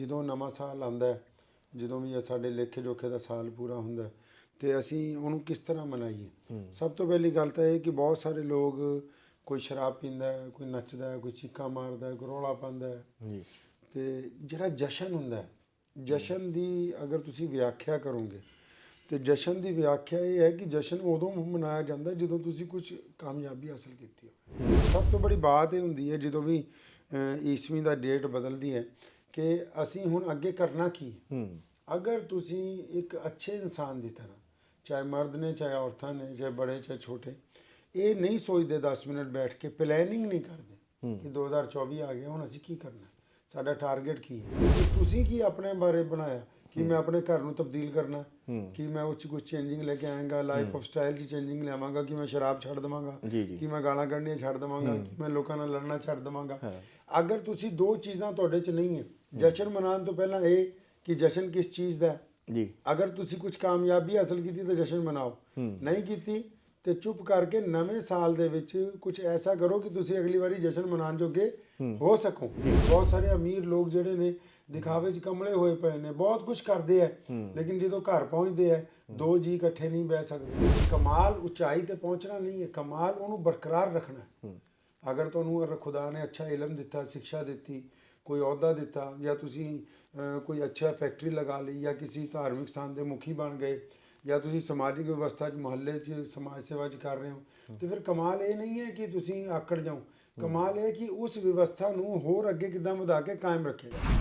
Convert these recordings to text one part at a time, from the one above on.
ਜਦੋਂ ਨਵਾਂ ਸਾਲ ਆਉਂਦਾ ਜਦੋਂ ਵੀ ਸਾਡੇ ਲੇਖੇ ਜੋਖੇ ਦਾ ਸਾਲ ਪੂਰਾ ਹੁੰਦਾ ਤੇ ਅਸੀਂ ਉਹਨੂੰ ਕਿਸ ਤਰ੍ਹਾਂ ਮਨਾਈਏ? ਸਭ ਤੋਂ ਪਹਿਲੀ ਗੱਲ ਤਾਂ ਇਹ ਕਿ ਬਹੁਤ ਸਾਰੇ ਲੋਕ ਕੋਈ ਸ਼ਰਾਬ ਪੀਂਦਾ ਕੋਈ ਨੱਚਦਾ ਕੋਈ ਚੀਕਾਂ ਮਾਰਦਾ ਕੋਈ ਰੌਲਾ ਪਾਉਂਦਾ ਜੀ। ਤੇ ਜਿਹੜਾ ਜਸ਼ਨ ਹੁੰਦਾ ਜਸ਼ਨ ਦੀ ਅਗਰ ਤੁਸੀਂ ਵਿਆਖਿਆ ਕਰੋਗੇ ਤੇ ਜਸ਼ਨ ਦੀ ਵਿਆਖਿਆ ਇਹ ਹੈ ਕਿ ਜਸ਼ਨ ਉਦੋਂ ਮਨਾਇਆ ਜਾਂਦਾ ਜਦੋਂ ਤੁਸੀਂ ਕੁਝ ਕਾਮਯਾਬੀ ਹਾਸਲ ਕੀਤੀ ਹੋ ਸਭ ਤੋਂ ਬੜੀ ਬਾਤ ਇਹ ਹੁੰਦੀ ਹੈ ਜਦੋਂ ਵੀ ਈਸਵੀ ਦਾ ਡੇਟ ਬਦਲਦੀ ਹੈ ਕਿ ਅਸੀਂ ਹੁਣ ਅੱਗੇ ਕਰਨਾ ਕੀ ਹੈ? ਅਗਰ ਤੁਸੀਂ ਇੱਕ ਅੱਛੇ ਇਨਸਾਨ ਦੀ ਤਰ੍ਹਾਂ ਚਾਹੇ ਮਰਦ ਨੇ ਚਾਹੇ ਔਰਤਾਂ ਨੇ ਚਾਹੇ ਬੜੇ ਚਾਹੇ ਛੋਟੇ ਇਹ ਨਹੀਂ ਸੋਚਦੇ 10 ਮਿੰਟ ਬੈਠ ਕੇ ਪਲੈਨਿੰਗ ਨਹੀਂ ਕਰਦੇ ਕਿ 2024 ਆ ਗਿਆ ਹੁਣ ਅਸੀਂ ਕੀ ਕਰਨਾ? ਸਾਡਾ ਟਾਰਗੇਟ ਕੀ ਹੈ? ਤੁਸੀਂ ਕੀ ਆਪਣੇ ਬਾਰੇ ਬਣਾਇਆ ਕਿ ਮੈਂ ਆਪਣੇ ਘਰ ਨੂੰ ਤਬਦੀਲ ਕਰਨਾ? ਕਿ ਮੈਂ ਉਹ 'ਚ ਕੁਝ ਚੇਂਜਿੰਗ ਲੈ ਕੇ ਆਵਾਂਗਾ ਲਾਈਫ ਆਫ ਸਟਾਈਲ 'ਚ ਚੇਂਜਿੰਗ ਲਿਆਵਾਂਗਾ ਕਿ ਮੈਂ ਸ਼ਰਾਬ ਛੱਡ ਦੇਵਾਂਗਾ। ਕਿ ਮੈਂ ਗਾਲਾਂ ਕੱਢਣੀਆਂ ਛੱਡ ਦੇਵਾਂਗਾ ਕਿ ਮੈਂ ਲੋਕਾਂ ਨਾਲ ਲੜਨਾ ਛੱਡ ਦੇਵਾਂਗਾ? ਅਗਰ ਤੁਸੀਂ ਦੋ ਚੀਜ਼ਾਂ ਤੁਹਾਡੇ 'ਚ ਨਹੀਂ ਹੈ ਜਸ਼ਨ ਮਨਾਉਣ ਤੋਂ ਪਹਿਲਾਂ ਇਹ ਕਿ ਜਸ਼ਨ ਕਿਸ ਚੀਜ਼ ਦਾ ਜੀ। ਅਗਰ ਤੁਸੀਂ ਕੁਝ ਕਾਮਯਾਬੀ ਹਾਸਲ ਕੀਤੀ ਤਾਂ ਜਸ਼ਨ ਮਨਾਓ। ਨਹੀਂ ਕੀਤੀ ਤੇ ਚੁੱਪ ਕਰਕੇ ਨਵੇਂ ਸਾਲ ਦੇ ਵਿੱਚ ਕੁਝ ਐਸਾ ਕਰੋ ਕਿ ਤੁਸੀਂ ਅਗਲੀ ਵਾਰੀ ਜਸ਼ਨ ਮਨਾਉਣ ਜੋਗੇ ਹੋ। ਸਕੋ। ਬਹੁਤ ਸਾਰੇ ਅਮੀਰ ਲੋਕ ਜਿਹੜੇ ਨੇ ਦਿਖਾਵੇ 'ਚ ਕਮਲੇ ਹੋਏ ਪਏ ਨੇ ਬਹੁਤ ਕੁਝ ਕਰਦੇ ਆ ਲੇਕਿਨ ਜਦੋਂ ਘਰ ਪਹੁੰਚਦੇ ਆ ਦੋ ਜੀ ਇਕੱਠੇ ਨਹੀਂ ਬਹਿ ਸਕਦੇ। ਕਮਾਲ ਉਚਾਈ ਤੇ ਪਹੁੰਚਣਾ ਨਹੀਂ ਹੈ ਕਮਾਲ ਉਹਨੂੰ ਬਰਕਰਾਰ ਰੱਖਣਾ ਹੈ। ਅਗਰ ਤੁਹਾਨੂੰ ਅਗਰ ਖੁਦਾ ਨੇ ਅੱਛਾ ਇਲਮ ਦਿੱਤਾ, ਸਿੱਖਿਆ ਦਿੱਤੀ, ਕੋਈ ਅਹੁਦਾ ਦਿੱਤਾ ਜਾਂ ਤੁਸੀਂ ਕੋਈ ਅੱਛਾ ਫੈਕਟਰੀ ਲਗਾ ਲਈ ਜਾਂ ਕਿਸੇ ਧਾਰਮਿਕ ਸਥਾਨ ਦੇ ਮੁਖੀ ਬਣ ਗਏ ਜਾਂ ਤੁਸੀਂ ਸਮਾਜਿਕ ਵਿਵਸਥਾ 'ਚ, ਮੁਹੱਲੇ 'ਚ, ਸਮਾਜ ਸੇਵਾ 'ਚ ਕਰ ਰਹੇ ਹੋ, ਤੇ ਫਿਰ ਕਮਾਲ ਇਹ ਨਹੀਂ ਹੈ ਕਿ ਤੁਸੀਂ ਆਕੜ ਜਾਓ। ਕਮਾਲ ਇਹ ਕਿ ਉਸ ਵਿਵਸਥਾ ਨੂੰ ਹੋਰ ਅੱਗੇ ਕਿੱਦਾਂ ਵਧਾ ਕੇ ਕਾਇਮ ਰੱਖੇਗਾ।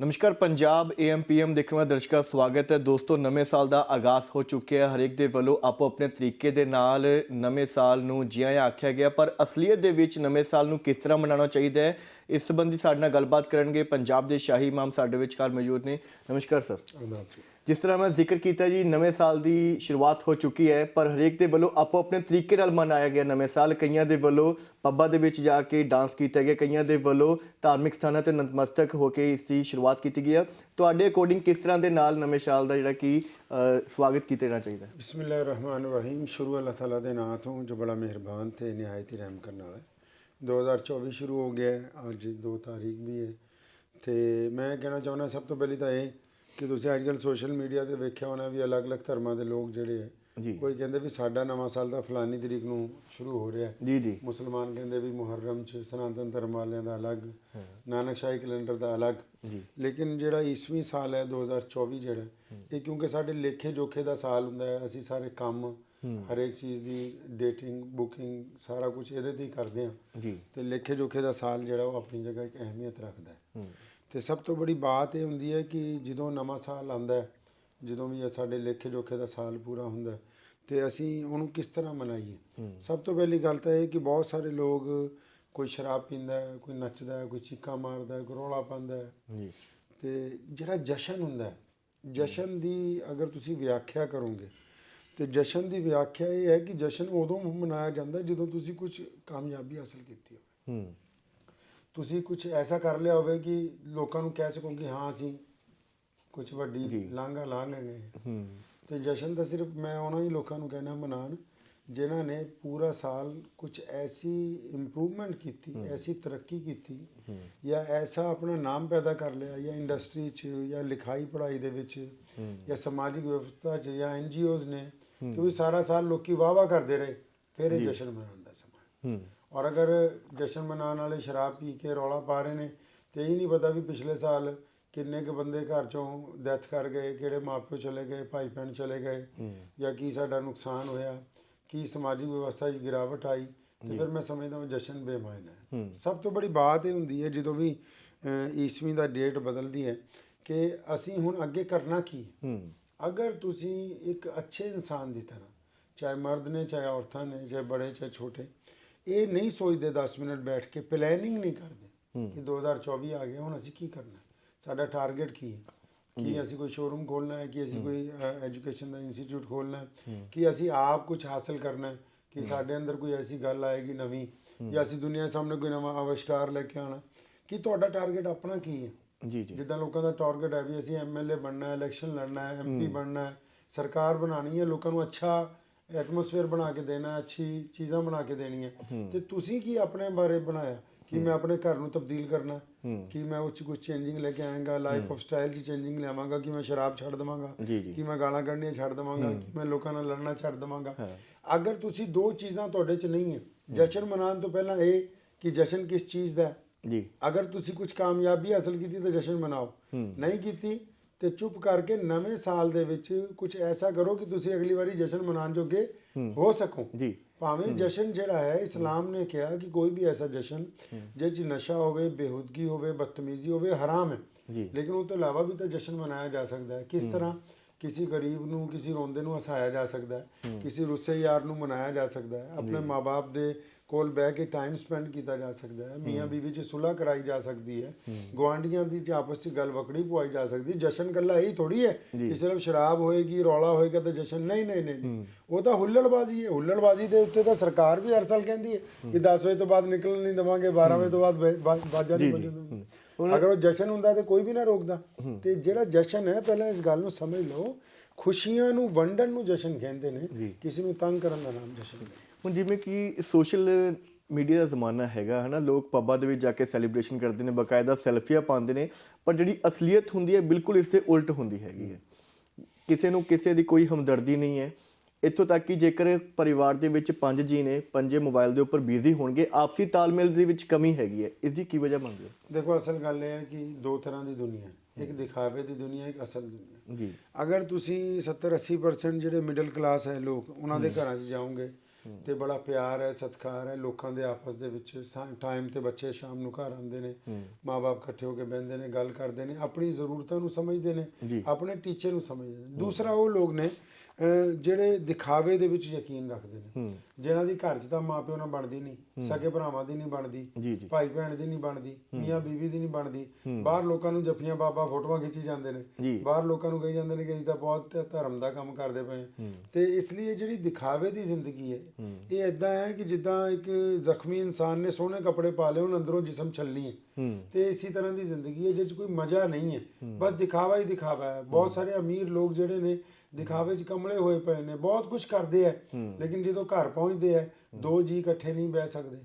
ਨਮਸਕਾਰ, ਪੰਜਾਬ ਏਐਮਪੀਐਮ ਦੇਖਣ ਵਾਲੇ ਦਰਸ਼ਕਾਂ ਦਾ ਸਵਾਗਤ ਹੈ। ਦੋਸਤੋ, ਨਵੇਂ ਸਾਲ ਦਾ ਆਗਾਜ਼ ਹੋ ਚੁੱਕਿਆ ਹੈ। ਹਰੇਕ ਦੇ ਵੱਲੋਂ ਆਪੋ ਆਪਣੇ ਤਰੀਕੇ ਦੇ ਨਾਲ ਨਵੇਂ ਸਾਲ ਨੂੰ ਜੀ ਆਖਿਆ ਗਿਆ। ਪਰ ਅਸਲੀਅਤ ਦੇ ਵਿੱਚ ਨਵੇਂ ਸਾਲ ਨੂੰ ਕਿਸ ਤਰ੍ਹਾਂ ਮਨਾਉਣਾ ਚਾਹੀਦਾ ਹੈ, ਇਸ ਸੰਬੰਧੀ ਸਾਡੇ ਨਾਲ ਗੱਲਬਾਤ ਕਰਨਗੇ ਪੰਜਾਬ ਦੇ ਸ਼ਾਹੀ ਇਮਾਮ ਸਾਡੇ ਵਿਚਕਾਰ ਮੌਜੂਦ ਨੇ। ਨਮਸਕਾਰ, ਸਰ। ਜਿਸ ਤਰ੍ਹਾਂ ਮੈਂ ਜ਼ਿਕਰ ਕੀਤਾ ਜੀ, ਨਵੇਂ ਸਾਲ ਦੀ ਸ਼ੁਰੂਆਤ ਹੋ ਚੁੱਕੀ ਹੈ, ਪਰ ਹਰੇਕ ਦੇ ਵੱਲੋਂ ਆਪੋ ਆਪਣੇ ਤਰੀਕੇ ਨਾਲ ਮਨਾਇਆ ਗਿਆ ਨਵੇਂ ਸਾਲ। ਕਈਆਂ ਦੇ ਵੱਲੋਂ ਪੱਬਾਂ ਦੇ ਵਿੱਚ ਜਾ ਕੇ ਡਾਂਸ ਕੀਤਾ ਗਿਆ, ਕਈਆਂ ਦੇ ਵੱਲੋਂ ਧਾਰਮਿਕ ਸਥਾਨਾਂ ਤੇ ਨਤਮਸਤਕ ਹੋ ਕੇ ਇਸ ਦੀ ਸ਼ੁਰੂਆਤ ਕੀਤੀ ਗਈ ਹੈ। ਤੁਹਾਡੇ ਅਕੋਰਡਿੰਗ ਕਿਸ ਤਰ੍ਹਾਂ ਦੇ ਨਾਲ ਨਵੇਂ ਸਾਲ ਦਾ ਜਿਹੜਾ ਕਿ ਸਵਾਗਤ ਕੀਤਾ ਜਾਣਾ ਚਾਹੀਦਾ ਹੈ? ਬਿਸਮਿਲ੍ਲਾਹਿਰਰਹਿਮਾਨਿਰਰਹੀਮ। ਸ਼ੁਰੂ ਅੱਲਾਹ ਤਾਲਾ ਦੇ ਨਾਂ ਤੋਂ ਜੋ ਬੜਾ ਮਿਹਰਬਾਨ ਤੇ ਨਿਹਾਇਤ ਹੀ ਰਹਿਮ ਕਰਨ ਵਾਲਾ ਹੈ। 2024 ਸ਼ੁਰੂ ਹੋ ਗਿਆ, ਅੱਜ 2 ਤਾਰੀਖ ਵੀ ਹੈ। ਤੇ ਮੈਂ ਕਹਿਣਾ ਚਾਹੁੰਦਾ ਸਭ ਤੋਂ ਪਹਿਲੀ ਤਾਂ ਇਹ ਕਿ ਤੁਸੀਂ ਅੱਜਕੱਲ ਸੋਸ਼ਲ ਮੀਡੀਆ ਤੇ ਵੇਖਿਆ ਹੋਣਾ ਵੀ ਅਲੱਗ-ਅਲੱਗ ਧਰਮਾਂ ਦੇ ਲੋਕ ਜਿਹੜੇ ਹੈ ਜੀ। ਕੋਈ ਕਹਿੰਦੇ ਵੀ ਸਾਡਾ ਨਵਾਂ ਸਾਲ ਦਾ ਫਲਾਨੀ ਤਰੀਕ ਨੂੰ ਸ਼ੁਰੂ ਹੋ ਰਿਹਾ। ਹੈ ਜੀ ਜੀ। ਮੁਸਲਮਾਨ ਕਹਿੰਦੇ ਵੀ ਮੁਹਰਰਮ ਚ ਸਨਾਤਨ ਧਰਮ ਵਾਲਿਆਂ ਦਾ ਅਲੱਗ ਨਾਨਕ ਸ਼ਾਹੀ ਕੈਲੰਡਰ ਦਾ ਅਲੱਗ। ਜੀ। ਲੇਕਿਨ ਜਿਹੜਾ ਈਸਵੀਂ ਸਾਲ ਹੈ 2024 ਜਿਹੜਾ ਇਹ ਕਿਉਂਕਿ ਸਾਡੇ ਲੇਖੇ ਜੋਖੇ ਦਾ ਸਾਲ ਹੁੰਦਾ ਹੈ ਅਸੀਂ ਸਾਰੇ ਕੰਮ ਹਰੇਕ ਚੀਜ਼ ਦੀ ਡੇਟਿੰਗ ਬੁਕਿੰਗ ਸਾਰਾ ਕੁਝ ਇਹਦੇ ਤੇ ਹੀ ਕਰਦੇ ਹਾਂ। ਜੀ। ਤੇ ਲੇਖੇ ਜੋਖੇ ਦਾ ਸਾਲ ਜਿਹੜਾ ਉਹ ਆਪਣੀ ਜਗ੍ਹਾ ਇੱਕ ਅਹਿਮੀਅਤ ਰੱਖਦਾ ਹੈ। ਹੂੰ। ਤੇ ਸਭ ਤੋਂ ਬੜੀ ਬਾਤ ਇਹ ਹੁੰਦੀ ਹੈ ਕਿ ਜਦੋਂ ਨਵਾਂ ਸਾਲ ਆਉਂਦਾ ਹੈ ਜਦੋਂ ਵੀ ਸਾਡੇ ਲੇਖੇ ਜੋਖੇ ਦਾ ਸਾਲ ਪੂਰਾ ਹੁੰਦਾ ਤੇ ਅਸੀਂ ਉਹਨੂੰ ਕਿਸ ਤਰ੍ਹਾਂ ਮਨਾਈਏ? ਸਭ ਤੋਂ ਪਹਿਲੀ ਗੱਲ ਤਾਂ ਇਹ ਕਿ ਬਹੁਤ ਸਾਰੇ ਲੋਕ ਕੋਈ ਸ਼ਰਾਬ ਪੀਂਦਾ ਹੈ ਕੋਈ ਨੱਚਦਾ ਹੈ ਕੋਈ ਚੀਕਾਂ ਮਾਰਦਾ ਹੈ ਕੋਈ ਰੌਲਾ ਪਾਉਂਦਾ ਹੈ। ਜੀ। ਤੇ ਜਿਹੜਾ ਜਸ਼ਨ ਹੁੰਦਾ ਹੈ ਜਸ਼ਨ ਦੀ ਅਗਰ ਤੁਸੀਂ ਵਿਆਖਿਆ ਕਰੋਗੇ ਤੇ ਜਸ਼ਨ ਦੀ ਵਿਆਖਿਆ ਇਹ ਹੈ ਕਿ ਜਸ਼ਨ ਉਦੋਂ ਮਨਾਇਆ ਜਾਂਦਾ ਜਦੋਂ ਤੁਸੀਂ ਕੁਝ ਕਾਮਯਾਬੀ ਹਾਸਲ ਕੀਤੀ ਹੋਵੇ। ਹੂੰ। ਤੁਸੀਂ ਕੁਝ ਐਸਾ ਕਰ ਲਿਆ ਹੋਵੇ ਕਿ ਲੋਕਾਂ ਨੂੰ ਕਹਿ ਸਕੋ ਕਿ ਹਾਂ ਅਸੀਂ ਕੁਝ ਵੱਡੀ। ਲਾਂਘਾ ਲਾਂਘ ਗਏ ਹੂੰ। ਤੇ ਜਸ਼ਨ ਤਾਂ ਸਿਰਫ ਮੈਂ ਉਹਨਾਂ ਹੀ ਲੋਕਾਂ ਨੂੰ ਕਹਿਣਾ ਮਨਾਉਣ ਜਿਨ੍ਹਾਂ ਨੇ ਪੂਰਾ ਸਾਲ ਕੁਝ ਐਸੀ ਇੰਪਰੂਵਮੈਂਟ ਕੀਤੀ ਐਸੀ ਤਰੱਕੀ ਕੀਤੀ ਜਾਂ ਐਸਾ ਆਪਣਾ ਨਾਮ ਪੈਦਾ ਕਰ ਲਿਆ ਜਾਂ ਇੰਡਸਟਰੀ 'ਚ ਜਾਂ ਲਿਖਾਈ ਪੜ੍ਹਾਈ ਦੇ ਵਿੱਚ ਜਾਂ ਸਮਾਜਿਕ ਵਿਵਸਥਾ 'ਚ ਜਾਂ ਐਨਜੀਓਜ਼ ਨੇ ਕਿਉਂਕਿ ਸਾਰਾ ਸਾਲ ਲੋਕੀ ਵਾਹ-ਵਾਹ ਕਰਦੇ ਰਹੇ ਫਿਰ ਇਹ ਜਸ਼ਨ ਮਨਾਉਣ ਦਾ ਸਮਾਂ। ਹੂੰ। ਔਰ ਅਗਰ ਜਸ਼ਨ ਮਨਾਉਣ ਵਾਲੇ ਸ਼ਰਾਬ ਪੀ ਕੇ ਰੌਲਾ ਪਾ ਰਹੇ ਨੇ ਤੇ ਇਹ ਨਹੀਂ ਪਤਾ ਵੀ ਪਿਛਲੇ ਸਾਲ ਕਿੰਨੇ ਕੁ ਬੰਦੇ ਘਰ ਚੋਂ ਡੈਥ ਕਰ ਗਏ ਕਿਹੜੇ ਮਾਪਿਓ ਚਲੇ ਗਏ ਭਾਈ ਭੈਣ ਚਲੇ ਗਏ ਜਾਂ ਕੀ ਸਾਡਾ ਨੁਕਸਾਨ ਹੋਇਆ ਕੀ ਸਮਾਜਿਕ ਵਿਵਸਥਾ 'ਚ ਗਿਰਾਵਟ ਆਈ ਤੇ ਫਿਰ ਮੈਂ ਸਮਝਦਾ ਹਾਂ ਜਸ਼ਨ ਬੇਮਾਇਨਾ ਹੈ। ਸਭ ਤੋਂ ਬੜੀ ਬਾਤ ਇਹ ਹੁੰਦੀ ਹੈ ਜਦੋਂ ਵੀ ਈਸਵੀ ਦਾ ਡੇਟ ਬਦਲਦੀ ਹੈ ਕਿ ਅਸੀਂ ਹੁਣ ਅੱਗੇ ਕਰਨਾ ਕੀ ਅਗਰ ਤੁਸੀਂ ਇੱਕ ਅੱਛੇ ਇਨਸਾਨ ਦੀ ਤਰ੍ਹਾਂ ਚਾਹੇ ਮਰਦ ਨੇ ਚਾਹੇ ਔਰਤਾਂ ਨੇ ਚਾਹੇ ਬੜੇ ਚਾਹੇ ਛੋਟੇ ਇਹ ਨਹੀਂ ਸੋਚਦੇ 10 ਮਿੰਟ ਬੈਠ ਕੇ ਪਲੈਨਿੰਗ ਨਹੀਂ ਕਰਦੇ ਕਿ 2024 ਆ ਗਿਆ ਹੁਣ ਅਸੀਂ ਕੀ ਕਰਨਾ? ਸਾਡਾ ਟਾਰਗੇਟ ਕੀ ਹੈ? ਕਿ ਅਸੀਂ ਕੋਈ ਸ਼ੋਰੂਮ ਖੋਲਣਾ ਹੈ ਕਿ ਅਸੀਂ ਕੋਈ ਐਜੂਕੇਸ਼ਨ ਦਾ ਇੰਸਟੀਚਿਊਟ ਖੋਲਣਾ ਹੈ ਕਿ ਅਸੀਂ ਆਪ ਕੁਝ ਹਾਸਲ ਕਰਨਾ ਹੈ ਕਿ ਸਾਡੇ ਅੰਦਰ ਕੋਈ ਐਸੀ ਗੱਲ ਆਏਗੀ ਨਵੀਂ ਜਾਂ ਅਸੀਂ ਦੁਨੀਆ ਸਾਹਮਣੇ ਕੋਈ ਨਵਾਂ ਆਵਿਸ਼ਕਾਰ ਲੈ ਕੇ ਆਣਾ ਕਿ ਤੁਹਾਡਾ ਟਾਰਗੇਟ ਆਪਣਾ ਕੀ ਹੈ? ਜੀ ਜੀ। ਜਿੱਦਾਂ ਲੋਕਾਂ ਦਾ ਟਾਰਗੇਟ ਹੈ ਵੀ ਅਸੀਂ ਐਮਐਲਏ ਬਣਨਾ ਹੈ ਇਲੈਕਸ਼ਨ ਲੜਨਾ ਹੈ ਐਮਪੀ ਬਣਨਾ ਹੈ ਸਰਕਾਰ ਬਣਾਣੀ ਹੈ ਲੋਕਾਂ ਨੂੰ ਅੱਛਾ ਐਟਮੋਸਫੇਅਰ ਬਣਾ ਕੇ ਦੇਣਾ ਅੱਛੀ ਚੀਜ਼ਾਂ ਬਣਾ ਕੇ ਦੇਣੀਆਂ। ਤੇ ਤੁਸੀਂ ਕੀ ਆਪਣੇ ਬਾਰੇ ਬਣਾਇਆ? ਕਿ ਮੈਂ ਆਪਣੇ ਘਰ ਨੂੰ ਤਬਦੀਲ ਕਰਨਾ? ਕਿ ਮੈਂ ਉਹ 'ਚ ਕੁਝ ਚੇਂਜਿੰਗ ਲੈ ਕੇ ਆਵਾਂਗਾ ਲਾਈਫ ਆਫ ਸਟਾਈਲ 'ਚ ਚੇਂਜਿੰਗ ਲਿਆਵਾਂਗਾ? ਕਿ ਮੈਂ ਸ਼ਰਾਬ ਛੱਡ ਦੇਵਾਂਗਾ? ਕਿ ਮੈਂ ਗਾਲਾਂ ਕੱਢਣੀਆਂ ਛੱਡ ਦੇਵਾਂਗਾ? ਕਿ ਮੈਂ ਲੋਕਾਂ ਨਾਲ ਲੜਨਾ ਛੱਡ ਦੇਵਾਂਗਾ? ਅਗਰ ਤੁਸੀਂ ਦੋ ਚੀਜ਼ਾਂ ਤੁਹਾਡੇ 'ਚ ਨਹੀਂ ਹੈ ਜਸ਼ਨ ਮਨਾਉਣ ਤੋਂ ਪਹਿਲਾਂ ਇਹ ਕਿ ਜਸ਼ਨ ਕਿਸ ਚੀਜ਼ ਦਾ ਜੀ। ਅਗਰ ਤੁਸੀਂ ਕੁਝ ਕਾਮਯਾਬੀ ਹਾਸਲ ਕੀਤੀ ਤਾਂ ਜਸ਼ਨ ਮਨਾਓ। ਨਹੀਂ ਕੀਤੀ ਤੇ ਚੁੱਪ ਕਰਕੇ ਨਵੇਂ ਸਾਲ ਦੇ ਵਿੱਚ ਕੁਝ ਐਸਾ ਕਰੋ ਕਿ ਤੁਸੀਂ ਅਗਲੀ ਵਾਰੀ ਜਸ਼ਨ ਮਨਾਉਣ ਜੋਗੇ ਹੋ। ਸਕੋ। ਜੀ। ਭਾਵੇਂ ਜਸ਼ਨ ਜਿਹੜਾ ਹੈ ਇਸਲਾਮ ਨੇ ਕਿਹਾ ਕਿ ਕੋਈ ਵੀ ਐਸਾ ਜਸ਼ਨ ਜਿਸ ਨਸ਼ਾ ਹੋਵੇ ਬੇਹੂਦਗੀ ਹੋਵੇ ਬਦਤਮੀਜ਼ੀ ਹੋਵੇ ਹਰਾਮ ਹੈ। ਜੀ। ਲੇਕਿਨ ਉਹ ਤੋਂ ਇਲਾਵਾ ਵੀ ਤਾਂ ਜਸ਼ਨ ਮਨਾਇਆ ਜਾ ਸਕਦਾ ਹੈ। ਕਿਸ ਤਰ੍ਹਾਂ ਕਿਸੇ ਗਰੀਬ ਨੂੰ ਕਿਸੇ ਰੋਂਦੇ ਨੂੰ ਹਸਾਇਆ ਜਾ ਸਕਦਾ ਹੈ। ਕਿਸੇ ਰੁੱਸੇ ਯਾਰ ਨੂੰ ਮਨਾਇਆ ਜਾ ਸਕਦਾ ਹੈ। ਆਪਣੇ ਮਾਪੇ ਦੇ ਕੋਲ ਬਹਿ ਕੇ ਟਾਈਮ ਸਪੈਂਡ ਕੀਤਾ ਜਾ ਸਕਦਾ ਹੈ। ਮੀਆਂ ਬੀਵੀ 'ਚ ਸੁਲ੍ਹਾ ਕਰਾਈ ਜਾ ਸਕਦੀ ਹੈ। ਗਵਾਂਡੀਆਂ ਦੀ 'ਚ ਆਪਸ 'ਚ ਗੱਲ ਵਕੜੀ ਪਵਾਈ ਜਾ ਸਕਦੀ ਜਸ਼ਨ ਕੱਲਾ ਹੀ ਥੋੜੀ ਹੈ ਕਿ ਸਿਰਫ ਸ਼ਰਾਬ ਹੋਏਗੀ ਰੌਲਾ ਹੋਏਗਾ ਤਾਂ ਜਸ਼ਨ ਨਹੀਂ ਨਹੀਂ ਨਹੀਂ। ਉਹ ਤਾਂ ਹੁੱਲੜਬਾਜ਼ੀ ਹੈ। ਹੁੱਲੜਬਾਜ਼ੀ ਦੇ ਉੱਤੇ ਤਾਂ ਸਰਕਾਰ ਵੀ ਹਰ ਸਾਲ ਕਹਿੰਦੀ ਹੈ ਕਿ 10 ਵਜੇ ਤੋਂ ਬਾਅਦ ਨਿਕਲਣ ਨਹੀਂ ਦੇਵਾਂਗੇ 12 ਵਜੇ ਤੋਂ ਬਾਅਦ ਬਾਜਾ ਨਹੀਂ ਵੱਜਣ ਦੇਵਾਂਗੇ ਅਗਰ ਉਹ ਜਸ਼ਨ ਹੁੰਦਾ ਤੇ ਕੋਈ ਵੀ ਨਾ ਰੋਕਦਾ। ਤੇ ਜਿਹੜਾ ਜਸ਼ਨ ਹੈ ਪਹਿਲਾਂ ਇਸ ਗੱਲ ਨੂੰ ਸਮਝ ਲਓ। ਖੁਸ਼ੀਆਂ ਨੂੰ ਵੰਡਣ ਨੂੰ ਜਸ਼ਨ ਕਹਿੰਦੇ ਨੇ। ਕਿਸੇ ਨੂੰ ਤੰਗ ਕਰਨ ਦਾ ਨਾਮ ਜਸ਼ਨ ਨਹੀਂ ਹੁਣ ਜਿਵੇਂ ਕਿ ਸੋਸ਼ਲ ਮੀਡੀਆ ਦਾ ਜ਼ਮਾਨਾ ਹੈਗਾ ਹਨਾ ਲੋਕ ਪੱਬਾਂ ਦੇ ਵਿੱਚ ਜਾ ਕੇ ਸੈਲੀਬ੍ਰੇਸ਼ਨ ਕਰਦੇ ਨੇ ਬਕਾਇਦਾ ਸੈਲਫੀਆਂ ਪਾਉਂਦੇ ਨੇ ਪਰ ਜਿਹੜੀ ਅਸਲੀਅਤ ਹੁੰਦੀ ਹੈ ਬਿਲਕੁਲ ਇਸ ਦੇ ਉਲਟ ਹੁੰਦੀ ਹੈਗੀ ਹੈ। ਕਿਸੇ ਨੂੰ ਕਿਸੇ ਦੀ ਕੋਈ ਹਮਦਰਦੀ ਨਹੀਂ ਹੈ। ਇੱਥੋਂ ਤੱਕ ਕਿ ਜੇਕਰ ਪਰਿਵਾਰ ਦੇ ਵਿੱਚ ਪੰਜ ਜੀ ਨੇ ਪੰਜੇ ਮੋਬਾਈਲ ਦੇ ਉੱਪਰ ਬਿਜ਼ੀ ਹੋਣਗੇ ਆਪਸੀ ਤਾਲਮੇਲ ਦੇ ਵਿੱਚ ਕਮੀ ਹੈਗੀ ਹੈ। ਇਸ ਦੀ ਕੀ ਵਜ੍ਹਾ ਬਣਦੀ ਹੈ? ਦੇਖੋ ਅਸਲ ਗੱਲ ਇਹ ਹੈ ਕਿ ਦੋ ਤਰ੍ਹਾਂ ਦੀ ਦੁਨੀਆ ਇੱਕ ਦਿਖਾਵੇ ਦੀ ਦੁਨੀਆ ਇੱਕ ਅਸਲ ਦੁਨੀਆ ਜੀ। ਅਗਰ ਤੁਸੀਂ 70 80% ਜਿਹੜੇ ਮਿਡਲ ਕਲਾਸ ਹੈ ਲੋਕ ਉਹਨਾਂ ਦੇ ਘਰਾਂ 'ਚ ਜਾਓਗੇ ਤੇ ਬੜਾ ਪਿਆਰ ਹੈ ਸਤਿਕਾਰ ਹੈ ਲੋਕਾਂ ਦੇ ਆਪਸ ਦੇ ਵਿੱਚ ਟਾਈਮ ਤੇ ਬੱਚੇ ਸ਼ਾਮ ਨੂੰ ਘਰ ਆਉਂਦੇ ਨੇ ਮਾਪੇ ਇਕੱਠੇ ਹੋ ਕੇ ਬਹਿੰਦੇ ਨੇ ਗੱਲ ਕਰਦੇ ਨੇ ਆਪਣੀ ਜ਼ਰੂਰਤਾਂ ਨੂੰ ਸਮਝਦੇ ਨੇ। ਆਪਣੇ ਟੀਚਰ ਨੂੰ ਸਮਝਦੇ ਨੇ। ਦੂਸਰਾ ਉਹ ਲੋਕ ਨੇ ਜਿਹੜੇ ਦਿਖਾਵੇ ਦੇ ਵਿੱਚ ਯਕੀਨ ਰੱਖਦੇ ਨੇ। ਜਿਹਨਾਂ ਦੀ ਘਰ 'ਚ ਤਾਂ ਮਾਪਿਓ ਨਾਲ ਬਣਦੀ ਨਹੀਂ ਸਕੇ ਭਰਾਵਾਂ ਦੀ ਨਹੀਂ ਬਣਦੀ ਭਾਈ ਭੈਣ ਦੀ ਨਹੀਂ ਬਣਦੀ ਮੀਆਂ ਬੀਵੀ ਦੀ ਨਹੀਂ ਬਣਦੀ। ਬਾਹਰ ਲੋਕਾਂ ਨੂੰ ਜੱਫੀਆਂ ਬਾਬਾ ਫੋਟੋਆਂ ਖਿੱਚੀ ਜਾਂਦੇ ਨੇ। ਬਾਹਰ ਲੋਕਾਂ ਨੂੰ ਕਹੀ ਜਾਂਦੇ ਨੇ ਕਿ ਅਸੀਂ ਤਾਂ ਬਹੁਤ ਧਰਮ ਦਾ ਕੰਮ ਕਰਦੇ ਪਏ। ਤੇ ਇਸ ਲਈ ਇਹ ਜਿਹੜੀ ਦਿਖਾਵੇ ਦੀ ਜ਼ਿੰਦਗੀ ਹੈ ਇਹ ਇਦਾਂ ਹੈ ਕਿ ਜਿੱਦਾਂ ਇੱਕ ਜ਼ਖਮੀ ਇਨਸਾਨ ਨੇ ਸੋਹਣੇ ਕੱਪੜੇ ਪਾ ਲਏ ਉਹਨਾਂ ਅੰਦਰੋਂ ਜਿਸਮ ਛੱਲਣੀ ਹੈ। ਹੂੰ। ਤੇ ਇਸੇ ਤਰ੍ਹਾਂ ਦੀ ਜ਼ਿੰਦਗੀ ਹੈ ਜਿਸ 'ਚ ਕੋਈ ਮਜ਼ਾ ਨਹੀਂ ਹੈ। ਬਸ ਦਿਖਾਵਾ ਹੀ ਦਿਖਾਵਾ ਹੈ। ਬਹੁਤ ਸਾਰੇ ਅਮੀਰ ਲੋਕ ਜਿਹੜੇ ਨੇ ਦਿਖਾਵੇ 'ਚ ਕਮਲੇ ਹੋਏ ਪਏ ਨੇ ਬਹੁਤ ਕੁਝ ਕਰਦੇ ਆ ਲੇਕਿਨ ਜਦੋਂ ਘਰ ਪਹੁੰਚਦੇ ਆ ਦੋ ਜੀ ਇਕੱਠੇ ਨਹੀਂ ਬਹਿ ਸਕਦੇ।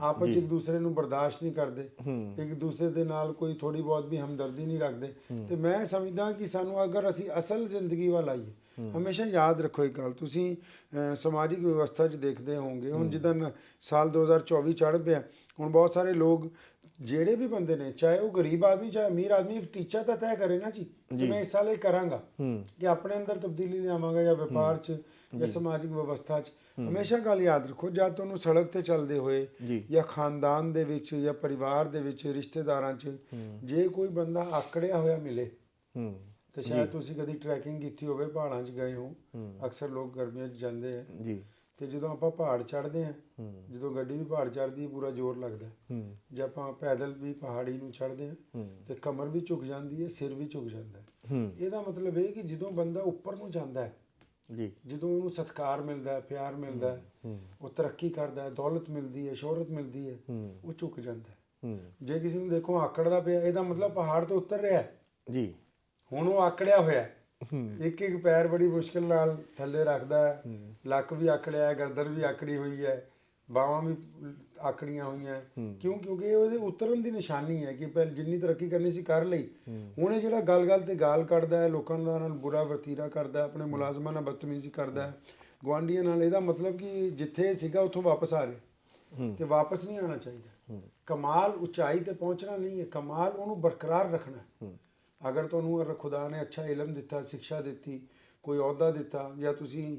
ਆਪਸ 'ਚ ਇੱਕ ਦੂਸਰੇ ਨੂੰ ਬਰਦਾਸ਼ਤ ਨਹੀਂ ਕਰਦੇ। ਇੱਕ ਦੂਸਰੇ ਦੇ ਨਾਲ ਕੋਈ ਥੋੜੀ ਬਹੁਤ ਵੀ ਹਮਦਰਦੀ ਨਹੀਂ ਰੱਖਦੇ। ਤੇ ਮੈਂ ਸਮਝਦਾ ਕਿ ਸਾਨੂੰ ਅਗਰ ਅਸੀਂ ਅਸਲ ਜ਼ਿੰਦਗੀ ਵੱਲ ਆਈਏ ਹਮੇਸ਼ਾ ਯਾਦ ਰੱਖੋ ਇੱਕ ਗੱਲ ਤੁਸੀਂ ਸਮਾਜਿਕ ਵਿਵਸਥਾ 'ਚ ਦੇਖਦੇ ਹੋਵੋਗੇ। ਹੁਣ ਜਿੱਦਾਂ ਸਾਲ 2024 ਚੜ੍ਹ ਪਿਆ ਹੁਣ ਬਹੁਤ ਸਾਰੇ ਲੋਕ ਜਿਹੜੇ ਵੀ ਬੰਦੇ ਨੇ ਚਾਹੇ ਉਹ ਗਰੀਬ ਆਦਮੀ ਚਾਹੇ ਅਮੀਰ ਆਦਮੀ ਇੱਕ ਟੀਚਾ ਤਾਂ ਤੈਅ ਕਰੇ ਨਾ ਜੀ ਕਿ ਮੈਂ ਇਸ ਸਾਲ ਇਹ ਕਰਾਂਗਾ ਕਿ ਆਪਣੇ ਅੰਦਰ ਤਬਦੀਲੀ ਲਿਆਵਾਂਗਾ ਜਾਂ ਵਪਾਰ 'ਚ ਜਾਂ ਸਮਾਜਿਕ ਵਿਵਸਥਾ 'ਚ। ਹਮੇਸ਼ਾ ਗੱਲ ਯਾਦ ਰੱਖੋ ਜਦ ਤੁਹਾਨੂੰ ਸੜਕ ਤੇ ਚੱਲਦੇ ਹੋਏ ਜੀ। ਜਾਂ ਖਾਨਦਾਨ ਦੇ ਵਿੱਚ ਜਾਂ ਪਰਿਵਾਰ ਦੇ ਵਿੱਚ ਰਿਸ਼ਤੇਦਾਰਾਂ 'ਚ ਜੇ ਕੋਈ ਬੰਦਾ ਆਕੜਿਆ ਹੋਇਆ ਮਿਲੇ ਤੇ ਸ਼ਾਇਦ ਤੁਸੀਂ ਕਦੀ ਟਰੈਕਿੰਗ ਕੀਤੀ ਹੋਵੇ ਪਹਾੜਾਂ 'ਚ ਗਏ ਹੋ। ਅਕਸਰ ਲੋਕ ਗਰਮੀਆਂ 'ਚ ਜਾਂਦੇ ਆ। ਜੀ। ਤੇ ਜਦੋਂ ਆਪਾਂ ਪਹਾੜ ਚੜ੍ਹਦੇ ਆ ਜਦੋਂ ਗੱਡੀ ਵੀ ਪਹਾੜ ਚੜ੍ਹਦੀ ਹੈ ਪੂਰਾ ਜ਼ੋਰ ਲੱਗਦਾ ਜੇ ਆਪਾਂ ਪੈਦਲ ਵੀ ਪਹਾੜੀ ਨੂੰ ਚੜ੍ਹਦੇ ਆ ਹੂੰ। ਤੇ ਕਮਰ ਵੀ ਝੁਕ ਜਾਂਦੀ ਹੈ ਸਿਰ ਵੀ ਝੁਕ ਜਾਂਦਾ ਹੈ। ਇਹਦਾ ਮਤਲਬ ਇਹ ਕਿ ਜਦੋਂ ਬੰਦਾ ਉੱਪਰ ਨੂੰ ਜਾਂਦਾ ਹੈ ਜੀ। ਜਦੋਂ ਉਹਨੂੰ ਸਤਿਕਾਰ ਮਿਲਦਾ ਹੈ ਪਿਆਰ ਮਿਲਦਾ ਹੈ ਉਹ ਤਰੱਕੀ ਕਰਦਾ ਹੈ ਦੌਲਤ ਮਿਲਦੀ ਹੈ ਸ਼ੋਹਰਤ ਮਿਲਦੀ ਹੈ ਉਹ ਝੁਕ ਜਾਂਦਾ ਹੈ। ਜੇ ਕਿਸੇ ਨੂੰ ਦੇਖੋ ਆਕੜਦਾ ਪਿਆ ਇਹਦਾ ਮਤਲਬ ਪਹਾੜ ਤੋਂ ਉਤਰ ਰਿਹਾ ਹੈ। ਜੀ। ਹੁਣ ਉਹ ਆਕੜਿਆ ਹੋਇਆ ਹੂੰ। ਇੱਕ ਇੱਕ ਪੈਰ ਬੜੀ ਮੁਸ਼ਕਲ ਨਾਲ ਥੱਲੇ ਰੱਖਦਾ ਹੈ। ਲੱਕ ਵੀ ਆਕੜਿਆ ਗਰਦਨ ਵੀ ਆਕੜੀ ਹੋਈ ਹੈ। ਬਾਹਾਂ ਵੀ ਆਕੜੀਆਂ ਹੋਈਆਂ। ਕਿਉਂ? ਕਿਉਂਕਿ ਇਹ ਉਹਦੇ ਉਤਰਨ ਦੀ ਨਿਸ਼ਾਨੀ ਹੈ ਕਿ ਪਹਿਲ ਜਿੰਨੀ ਤਰੱਕੀ ਕਰਨੀ ਸੀ ਕਰ ਲਈ। ਹੁਣ ਇਹ ਜਿਹੜਾ ਗੱਲ-ਗੱਲ ਤੇ ਗਾਲ ਕੱਢਦਾ ਹੈ ਲੋਕਾਂ ਨਾਲ ਬੁਰਾ ਵਤੀਰਾ ਕਰਦਾ ਆਪਣੇ ਮੁਲਾਜ਼ਮਾਂ ਨਾਲ ਬਦਤਮੀਜ਼ੀ ਕਰਦਾ ਹੈ। ਗਵਾਂਡੀਆਂ ਨਾਲ ਇਹਦਾ ਮਤਲਬ ਕਿ ਜਿੱਥੇ ਸੀਗਾ ਉੱਥੋਂ ਵਾਪਸ ਆ ਰਿਹਾ। ਤੇ ਵਾਪਸ ਨਹੀਂ ਆਉਣਾ ਚਾਹੀਦਾ। ਕਮਾਲ ਉਚਾਈ ਤੇ ਪਹੁੰਚਣਾ ਨਹੀਂ ਹੈ। ਕਮਾਲ ਉਹਨੂੰ ਬਰਕਰਾਰ ਰੱਖਣਾ ਹੈ। ਅਗਰ ਤੁਹਾਨੂੰ ਅਗਰ ਖੁਦਾ ਨੇ ਅੱਛਾ ਇਲਮ ਦਿੱਤਾ ਸਿੱਖਿਆ ਦਿੱਤੀ ਕੋਈ ਅਹੁਦਾ ਦਿੱਤਾ ਜਾਂ ਤੁਸੀਂ